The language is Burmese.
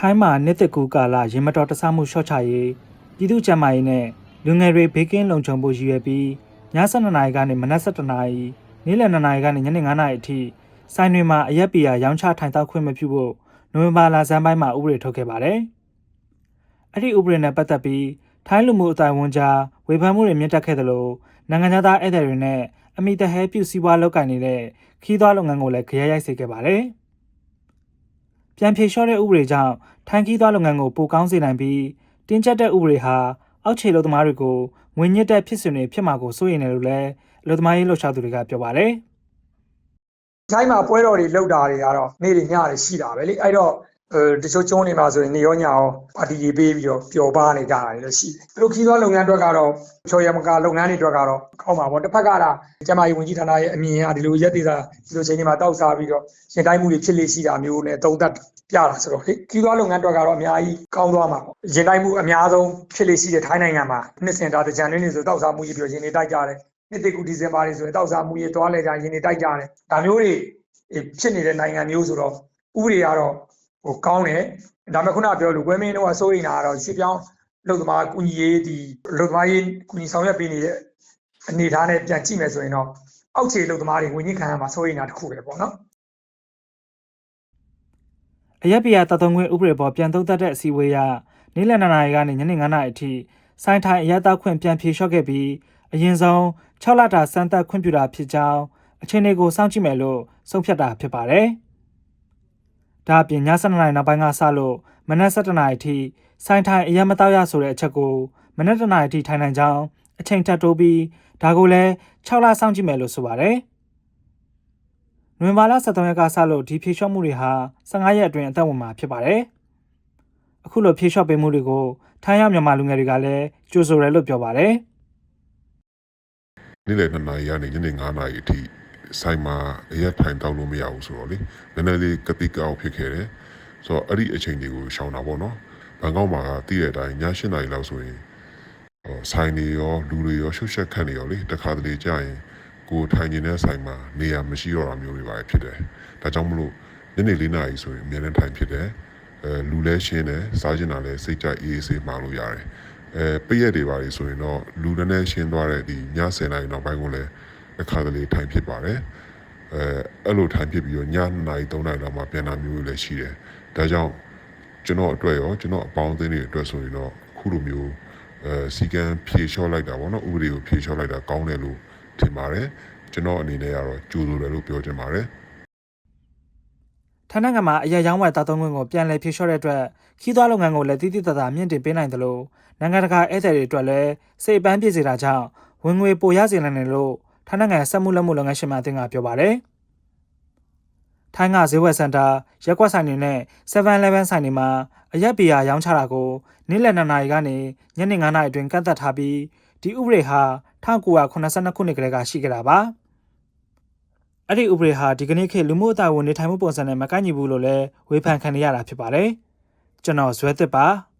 ထိုင်းမှာနှစ်သက်ကူကာလရေမတော်တဆမှုရှော့ချရေးပြည်သူ့ကျန်းမာရေးနဲ့လူငယ်တွေဘေးကင်းလုံခြုံဖို့ရည်ရွယ်ပြီးည7:00နာရီကနေမနက်7:00နာရီနေ့လယ်2:00နာရီကနေညနေ9:00နာရီအထိစိုင်းတွေမှာအရက်ပီယာရောင်းချထိုင်တောက်ခွင့်မပြုဖို့နိုဝင်ဘာလဆန်းပိုင်းမှာဥပဒေထုတ်ခဲ့ပါတယ်။အဲ့ဒီဥပဒေနဲ့ပတ်သက်ပြီးထိုင်းလူမှုအတိုင်းဝန်ကြားဝေဖန်မှုတွေမြင့်တက်ခဲ့သလိုနိုင်ငံသားဧည့်သည်တွေနဲ့အမိတဟဲပြုစည်းပွားလုပ်ကိုင်နေတဲ့ခီးသွွားလုပ်ငန်းကိုလည်းခရရိုက်စေခဲ့ပါတယ်။ ပြန်ဖြေလျှော့တဲ့ဥပဒေကြောင့်ထိုင်းခီးသွွားလုပ်ငန်းကိုပိုကောင်းစေနိုင်ပြီးတင်းကျပ်တဲ့ဥပဒေဟာအောက်ခြေလုပ်သမားတွေကိုငွေညစ်တဲ့ဖြစ်စဉ်တွေဖြစ်မှာကိုစိုးရိမ်တယ်လို့လည်းအလုပ်သမားရေးလှုပ်ရှားသူတွေကပြောပါတယ်။တိုင်းမှာပွဲတော်တွေလောက်တာတွေကတော့နေ့တွေညတွေရှိတာပဲလေအဲ့တော့အဲ တချို့ကျုံးနေမှာဆိုရင်နေရောညရောပါတီတွေပေးပြီးတော့ပျော်ပါနေကြတာတွေလည်းရှိတယ်သူတို့ခီးသွွားလုပ်ငန်းအတွက်ကတော့ချော်ရမကလုပ်ငန်းတွေအတွက်ကတော့ကောင်းပါပေါ့တစ်ဖက်ကတာကျမကြီးဝန်ကြီးဌာနရဲ့အမြင်အရဒီလိုရက်သေးတာဒီလိုချိန်တွေမှာတောက်စားပြီးတော့ရှင်တိုင်းမှုတွေဖြစ်လေရှိတာမျိုးနဲ့သုံးသက်ပြတာဆိုတော့လေခီးသွွားလုပ်ငန်းအတွက်ကတော့အများကြီးကောင်းသွားမှာပေါ့ရင်တိုင်းမှုအများဆုံးဖြစ်လေရှိတဲ့ထိုင်းနိုင်ငံမှာနှစ်စင်တာတကြံတွင်းတွေဆိုတောက်စားမှုကြီးပြီးတော့ရင်တွေတိုက်ကြတယ်နှစ်တိကူဒီဇင်ဘာတွေဆိုရင်တောက်စားမှုကြီးသွားလဲကြရင်တွေတိုက်ကြတယ်ဒါမျိုးတွေဖြစ်နေတဲ့နိုင်ငံမျိုးဆိုတော့ဥပဒေကတော့ ဟိုကောင်းတယ်ဒါပေမဲ့ခုနပြောလို့ကွဲမင်းတို့ကစိုးရိမ်တာကတော့ရှစ်ပြောင်းလုံသမားကုညီရေးဒီလုံသမားရေးကုညီဆောင်ရွက်ပေးနေတဲ့အနေအထားနဲ့ပြန်ကြည့်မယ်ဆိုရင်တော့အောက်ခြေလုံသမားတွေဝင်ကြီးခံရမှာစိုးရိမ်တာတစ်ခုပဲပေါ့နော်အရက်ပီယာတသုံးခွင့်ဥပဒေပေါ်ပြန်သုံးသပ်တဲ့အစည်းအဝေးရနေ့လယ်2နာရီကနေညနေ9နာရီအထိစိုင်းထိုင်အရက်သားခွင့်ပြန်ဖြေလျှော့ခဲ့ပြီးအရင်ဆုံး6လတာစမ်းသပ်ခွင့်ပြုတာဖြစ်ကြောင်းအခြေအနေကိုစောင့်ကြည့်မယ်လို့ဆုံးဖြတ်တာဖြစ်ပါတယ်။ ဒါအပြင်ည7နာရီနောက်ပိုင်းကစလို့မနက်7နာရီအထိစိုင်းထိုင်အရက်မတောက်ရဆိုတဲ့အချက်ကိုမနက်7နာရီအထိထိုင်နိုင်ကြောင်းအချိန်ထပ်တိုးပြီးဒါကိုလည်း6လစောင့်ကြည့်မယ်လို့ဆိုပါတယ်။နိုဝင်ဘာလ23ရက်ကစလို့ဒီဖြေလျှော့မှုတွေဟာ15ရက်အတွင်းအသက်ဝင်မှာဖြစ်ပါတယ်။အခုလိုဖြေလျှော့ပေးမှုတွေကိုထိုင်းရောက်မြန်မာလူငယ်တွေကလည်းကြိုဆိုတယ်လို့ပြောပါတယ်နေ့လယ်2နာရီကနေညနေ9နာရီအထိ ဆိုင်မှာအရက်ထိုင်တောက်လို့မရဘူးဆိုတော့လေနည်းနည်းလေးကတိကောက်ဖြစ်ခဲ့တယ်ဆိုတော့အဲ့ဒီအချိန်တွေကိုရှောင်တာပေါ့နော်ဘန်ကောက်မှာကတည့်တဲ့အတိုင်းည7နာရီလောက်ဆိုရင်ဟောဆိုင်တွေရောလူတွေရောရှုပ်ရှက်ခန့်နေရောလေတခါတလေကြာရင်ကိုယ်ထိုင်နေတဲ့ဆိုင်မှာနေရာမရှိတော့တာမျိုးတွေပါဖြစ်တယ်ဒါကြောင့်မလို့ညနေ4နာရီဆိုရင်အများနဲ့ထိုင်ဖြစ်တယ်အဲလူလဲရှင်းတယ်စားကျင်တာလဲစိတ်ကြအေးအေးဆေးမှာလို့ရတယ်အဲပိတ်ရက်တွေပါလေဆိုရင်တော့လူနည်းနည်းရှင်းသွားတဲ့ဒီည10နာရီနောက်ပိုင်းကိုလည်း အခါတလေထိုင်ဖြစ်ပါတယ်အဲအဲ့လိုထိုင်ဖြစ်ပြီးတော့ည2နာရီ3နာရီလောက်မှပြန်လာမျိုးလည်းရှိတယ်ဒါကြောင့်ကျွန်တော်အတွက်ရောကျွန်တော်အပေါင်းအသင်းတွေအတွက်ဆိုရင်တော့အခုလိုမျိုးအဲစီကံဖြေလျှော့လိုက်တာပေါ့နော်ဥပဒေကိုဖြေလျှော့လိုက်တာကောင်းတယ်လို့ထင်ပါတယ်ကျွန်တော်အနေနဲ့ကတော့ကြိုးဆိုတယ်လို့ပြောချင်ပါတယ်။ထိုင်းနိုင်ငံမှာအရက်ရောင်းဝယ်တောက်သုံးခွင့်ကိုပြန်လည်ဖြေလျှော့တဲ့အတွက်ခီးသွွားလုပ်ငန်းကိုလည်းတိတိတတ်တာမြင့်တင်ပေးနိုင်တယ်လို့နိုင်ငံတကာဧည့်သည်တွေအတွက်လည်းစိတ်ပန်းပြေစေတာကြောင့်ဝင်ငွေပိုရစေနိုင်တယ်လို့ ထိုင်းနိုင်ငံစက်မှုလက်မှုလုပ်ငန်းရှင်များအသင်းကပြောပါတယ်။ထိုင်းကဈေးဝယ်စင်တာရက်ကွက်ဆိုင်တွေနဲ့ 7-Eleven ဆိုင်တွေမှာအရက်ပီယာရောင်းချတာကိုနေ့လယ်2နာရီကနေညနေ9နာရီအတွင်းကန့်သတ်ထားပြီးဒီဥပဒေဟာ1982ခုနှစ်ကတည်းကရှိခဲ့တာပါ။အဲ့ဒီဥပဒေဟာဒီကနေ့ခေတ်လူမှုအတိုင်းဝန်နေထိုင်မှုပုံစံနဲ့မကိုက်ညီဘူးလို့လည်းဝေဖန်ခံနေရတာဖြစ်ပါတယ်။ကျွန်တော်ဇွဲသစ်ပါ။